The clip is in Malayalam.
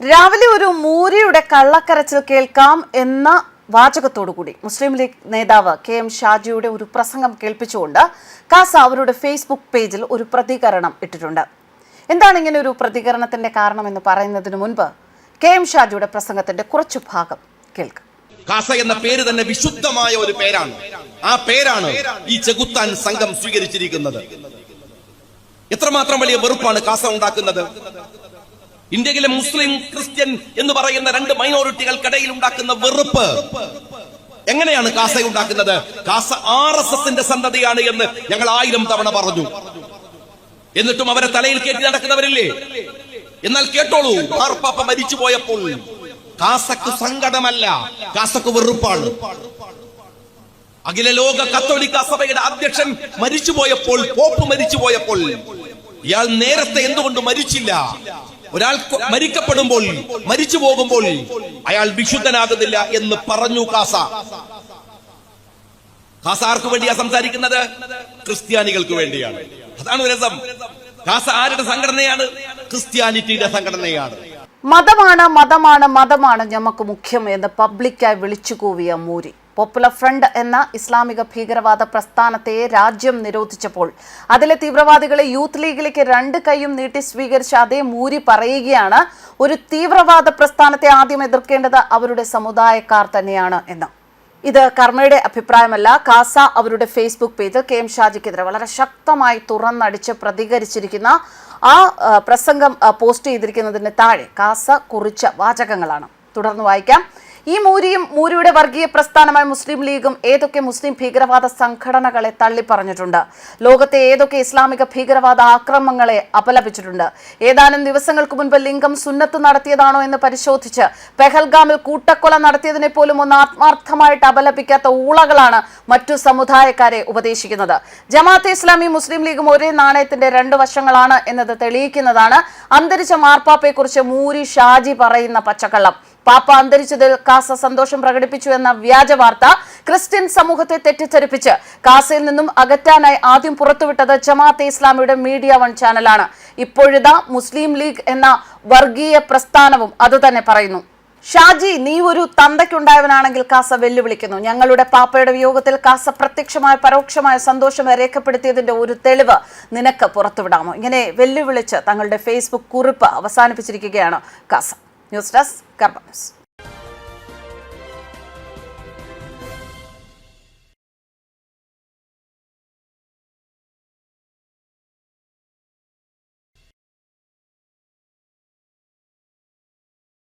രാവിലെ ഒരു മൂരിയുടെ കള്ളക്കരച്ചിൽ കേൾക്കാം എന്ന വാചകത്തോടുകൂടി മുസ്ലിം ലീഗ് നേതാവ് കെ എം ഷാജിയുടെ ഒരു പ്രസംഗം കേൾപ്പിച്ചുകൊണ്ട് കാസ അവരുടെ ഫേസ്ബുക്ക് പേജിൽ ഒരു പ്രതികരണം ഇട്ടിട്ടുണ്ട്. എന്താണ് ഇങ്ങനെ ഒരു പ്രതികരണത്തിന്റെ കാരണം എന്ന് പറയുന്നതിന് മുൻപ് കെ എം ഷാജിയുടെ പ്രസംഗത്തിന്റെ കുറച്ചു ഭാഗം കേൾക്കാം. കാസ എന്ന പേര് തന്നെ വിശുദ്ധമായ ഒരു പേരാണ്. ആ പേരാണ് ഈ ചെകുത്താൻ സംഘം സ്വീകരിച്ചിരിക്കുന്നത്. എത്രമാത്രം വലിയ വെറുപ്പാണ് കാസ ഉണ്ടാക്കുന്നത്? ഇന്ത്യയിലെ മുസ്ലിം ക്രിസ്ത്യൻ എന്ന് പറയുന്ന രണ്ട് മൈനോറിറ്റികൾക്കിടയിൽ ഉണ്ടാക്കുന്ന വെറുപ്പ്. എങ്ങനെയാണ് കാസ ഉണ്ടാക്കുന്നത്? കാസ ആർ എസ് എസിന്റെ സന്തതിയാണ് എന്ന് ഞങ്ങൾ ആയിരം തവണ പറഞ്ഞു. എന്നിട്ടും അവരെ തലയിൽ കയറ്റി നടക്കുന്നവരില്ലേ? എന്നാൽ കേട്ടോളൂ മാർപ്പാപ്പ മരിച്ചു പോയപ്പോൾ കാസക്ക് സങ്കടമല്ല കാസക്ക് വെറുപ്പാണ്. അഖില ലോക കത്തോലിക്ക സഭയുടെ അധ്യക്ഷൻ മരിച്ചുപോയപ്പോൾ പോപ്പ് മരിച്ചുപോയപ്പോൾ ഇയാൾ നേരത്തെ എന്തുകൊണ്ട് മരിച്ചില്ല? ഒരാൾ മരിക്കപ്പെടുമ്പോൾ മരിച്ചു പോകുമ്പോൾ അയാൾ വിശുദ്ധനാകുന്നില്ല എന്ന് പറഞ്ഞു കാസ. കാസ ആർക്ക് വേണ്ടിയാ സംസാരിക്കുന്നത്? ക്രിസ്ത്യാനികൾക്ക് വേണ്ടിയാണ്. അതാണ് രസം. കാസ ആരുടെ സംഘടനയാണ്? ക്രിസ്ത്യാനിറ്റിയുടെ സംഘടനയാണ്. മതമാണ് മതമാണ് മതമാണ് ഞമ്മക്ക് മുഖ്യം എന്ന് പബ്ലിക്കായി വിളിച്ചു കൂവിയ മൂരി. പോപ്പുലർ ഫ്രണ്ട് എന്ന ഇസ്ലാമിക ഭീകരവാദ പ്രസ്ഥാനത്തെ രാജ്യം നിരോധിച്ചപ്പോൾ അതിലെ തീവ്രവാദികളെ യൂത്ത് ലീഗിലേക്ക് രണ്ട് കൈയും നീട്ടി സ്വീകരിച്ച അതേ മൂരി പറയുകയാണ് ഒരു തീവ്രവാദ പ്രസ്ഥാനത്തെ ആദ്യം എതിർക്കേണ്ടത് അവരുടെ സമുദായക്കാർ തന്നെയാണ് എന്ന്. ഇത് കർമ്മയുടെ അഭിപ്രായമല്ല. കാസ അവരുടെ ഫേസ്ബുക്ക് പേജിൽ കെ എം ഷാജിക്കെതിരെ വളരെ ശക്തമായി തുറന്നടിച്ച് പ്രതികരിച്ചിരിക്കുന്ന ആ പ്രസംഗം പോസ്റ്റ് ചെയ്തിരിക്കുന്നതിന് താഴെ കാസ കുറിച്ച വാചകങ്ങളാണ്. തുടർന്ന് വായിക്കാം. ഈ മൂരിയും മൂരിയുടെ വർഗീയ പ്രസ്ഥാനമായ മുസ്ലിം ലീഗും ഏതൊക്കെ മുസ്ലിം ഭീകരവാദ സംഘടനകളെ തള്ളിപ്പറഞ്ഞിട്ടുണ്ട്? ലോകത്തെ ഏതൊക്കെ ഇസ്ലാമിക ഭീകരവാദ ആക്രമങ്ങളെ അപലപിച്ചിട്ടുണ്ട്? ഏതാനും ദിവസങ്ങൾക്ക് മുൻപ് ലിംഗം സുന്നത്ത് നടത്തിയതാണോ എന്ന് പരിശോധിച്ച് പെഹൽഗാമിൽ കൂട്ടക്കൊല നടത്തിയതിനെ പോലും ഒന്ന് ആത്മാർത്ഥമായിട്ട് അപലപിക്കാത്ത ഊളകളാണ് മറ്റു സമുദായക്കാരെ ഉപദേശിക്കുന്നത്. ജമാഅത്തെ ഇസ്ലാമി മുസ്ലിം ലീഗും ഒരേ നാണയത്തിന്റെ രണ്ട് വശങ്ങളാണ് എന്നത് തെളിയിക്കുന്നതാണ്. അന്തരിച്ച മാർപ്പാപ്പയെക്കുറിച്ച് മൂരി ഷാജി പറയുന്ന പച്ചക്കള്ളം. പാപ്പ അന്തരിച്ചതിൽ കാസ സന്തോഷം പ്രകടിപ്പിച്ചു എന്ന വ്യാജ വാർത്ത ക്രിസ്ത്യൻ സമൂഹത്തെ തെറ്റിദ്ധരിപ്പിച്ച് കാസയിൽ നിന്നും അകറ്റാനായി ആദ്യം പുറത്തുവിട്ടത് ജമാഅത്തെ ഇസ്ലാമിയുടെ മീഡിയ വൺ ചാനലാണ്. ഇപ്പോഴിതാ മുസ്ലിം ലീഗ് എന്ന വർഗീയ പ്രസ്ഥാനവും അതുതന്നെ പറയുന്നു. ഷാജി നീ ഒരു തന്തയ്ക്കുണ്ടായവനാണെങ്കിൽ കാസ വെല്ലുവിളിക്കുന്നു. ഞങ്ങളുടെ പാപ്പയുടെ വിയോഗത്തിൽ കാസ പ്രത്യക്ഷമായ പരോക്ഷമായ സന്തോഷം രേഖപ്പെടുത്തിയതിന്റെ ഒരു തെളിവ് നിനക്ക് പുറത്തുവിടാമോ? ഇങ്ങനെ വെല്ലുവിളിച്ച് തങ്ങളുടെ ഫേസ്ബുക്ക് കുറിപ്പ് അവസാനിപ്പിച്ചിരിക്കുകയാണ് കാസ. ന്യൂസ് ഡെസ്ക് കർമ്മ ന്യൂസ്